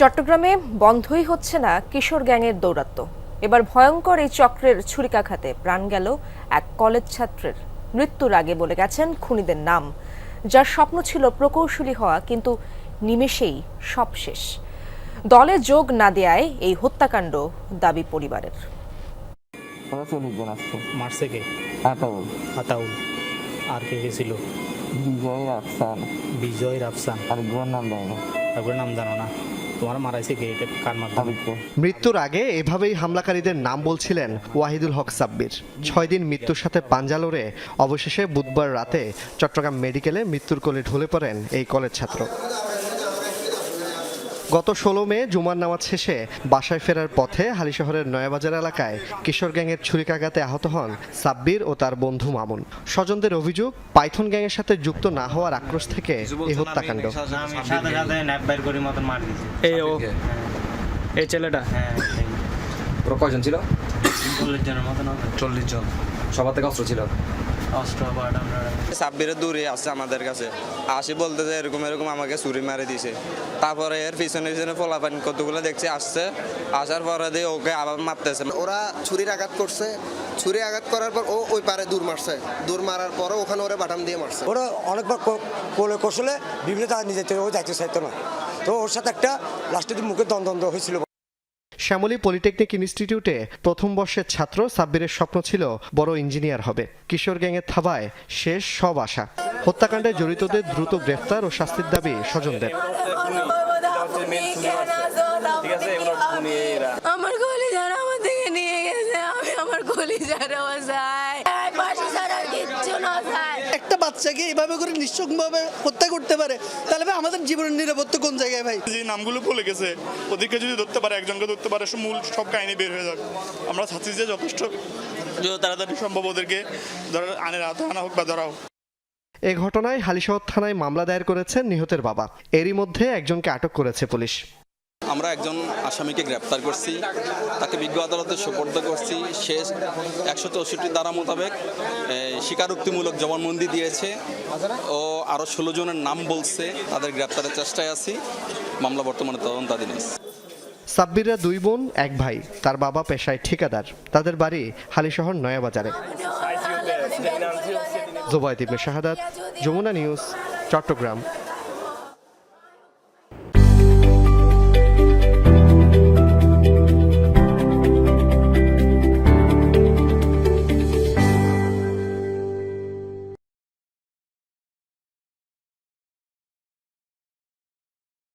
চট্টগ্রামে বন্ধই হচ্ছে না কিশোর গ্যাংয়ের দৌরাত্ম্য। এবার ভয়ঙ্কর এই চক্রের ছুরিকাঘাতে প্রাণ গেল এক কলেজ ছাত্রের। মৃত্যুর আগে বলে গেছেন খুনিদের নাম যার স্বপ্ন ছিল প্রকৌশলী হওয়া কিন্তু নিমেষেই সব শেষ। দলে যোগ না দেয়ায় এই হত্যাকাণ্ড দাবি পরিবারের। ওরা চল্লিশ জন আসছে? মারছে কে? আতাউল। আতাউল। আর কে কে ছিল? বিজয় রাফসান বিজয় রাফসান আর নাম দেয় না? নাম জানো না। তোমার কার মাধ্যমে? মৃত্যুর আগে এভাবেই হামলাকারীদের নাম বলছিলেন ওয়াহিদুল হক সাব্বির। ছয় দিন মৃত্যুর সাথে পাঞ্জালোরে, অবশেষে বুধবার রাতে চট্টগ্রাম মেডিকেলে মৃত্যুর কোলে ঢলে পড়েন এই কলেজ ছাত্র। গত ষোলো মে জুমার নামাজ শেষে বাসায় ফেরার পথে হালিশহরের নয়াবাজার এলাকায় কিশোর গ্যাংয়ের ছুরিকাঘাতে আহত হন সাব্বির ও তার বন্ধু মামুন। স্বজনদের অভিযোগ পাইথন গ্যাংয়ের সাথে যুক্ত না হওয়ার আক্রোশ থেকে এই হত্যাকাণ্ড। এই ছেলেটা? হ্যাঁ কয়জন ছিল? চল্লিশ জনের মতন চল্লিশ জন। সবার থেকে অস্ত্র ছিল? অস্ত্র বাট আমরা সাব্বিরের দূরে আসছে আমাদের কাছে। আসি বলতে যে এরকম এরকম আমাকে ছুরি মারে দিছে। তারপরে এর পিছনে পিছনে ফলাপান কতগুলো দেখছে আসছে। আসার পরে দিয়ে ওকে আবার মারতেছে। ওরা ছুরির আঘাত করছে। ছুরি আঘাত করার পর ও ওই পারে দূর মারছে। দূর মারার পরে ওখানে ওরা বাটাম দিয়ে মারছে। ওরা অনেকবার কোলে কৌশলে বিভিন্ন জায়গায় নিয়ে যেতে ও যাইতে চাইতো না। তো ওর সাথে একটা লাস্টের মুখে দ্বন্দ্ব হয়েছিল শ্যামলী পলিটেকনিক ইনস্টিটিউটে প্রথম বর্ষের ছাত্র সাব্বিরের স্বপ্ন ছিল বড় ইঞ্জিনিয়ার হবে। কিশোর গ্যাংয়ের থাবায় শেষ সব আশা। হত্যাকাণ্ডে জড়িতদের দ্রুত গ্রেফতার ও শাস্তির দাবি স্বজনদের। আমার গলি যারা ছাড়া কিচ্ছু না একটা বাচ্চাকে এভাবে করে নিঃসংভাবে হত্যা করতে পারে তাহলে ভাই আমাদের জীবনের নিরাপত্তা কোন জায়গায় ভাই? যে নামগুলো বলে গেছে ওদেরকে যদি ধরতে পারে একজনকে ধরতে পারে সব মূল সব কাহিনী বের হয়ে যাক আমরা চাচ্ছি যে যথেষ্ট যত তাড়াতাড়ি সম্ভব ওদেরকে ধরা আনে রাতে আনা হোক বা ধরা হোক। এ ঘটনায় হালিশহর থানায় মামলা দায়ের করেছেন নিহতের বাবা। এরই মধ্যে একজনকে আটক করেছে পুলিশ। আমরা একজন আসামিকে গ্রেপ্তার করছি তাকে বিজ্ঞ আদালতে সোপর্দ করছি। শেষ একশো চৌষট্টি ধারা মোতাবেক স্বীকারোক্তিমূলক জবানবন্দি দিয়েছে ও আরও ষোলো জনের নাম বলছে তাদের গ্রেপ্তারের চেষ্টায় আছি। মামলা বর্তমানে তদন্তাধীন আছে। সাব্বিররা দুই বোন এক ভাই তার বাবা পেশায় ঠিকাদার। তাদের বাড়ি হালিশহর নয়াবাজারে। জোবায়দ ইবনে শাহাদাত যমুনা নিউজ চট্টগ্রাম।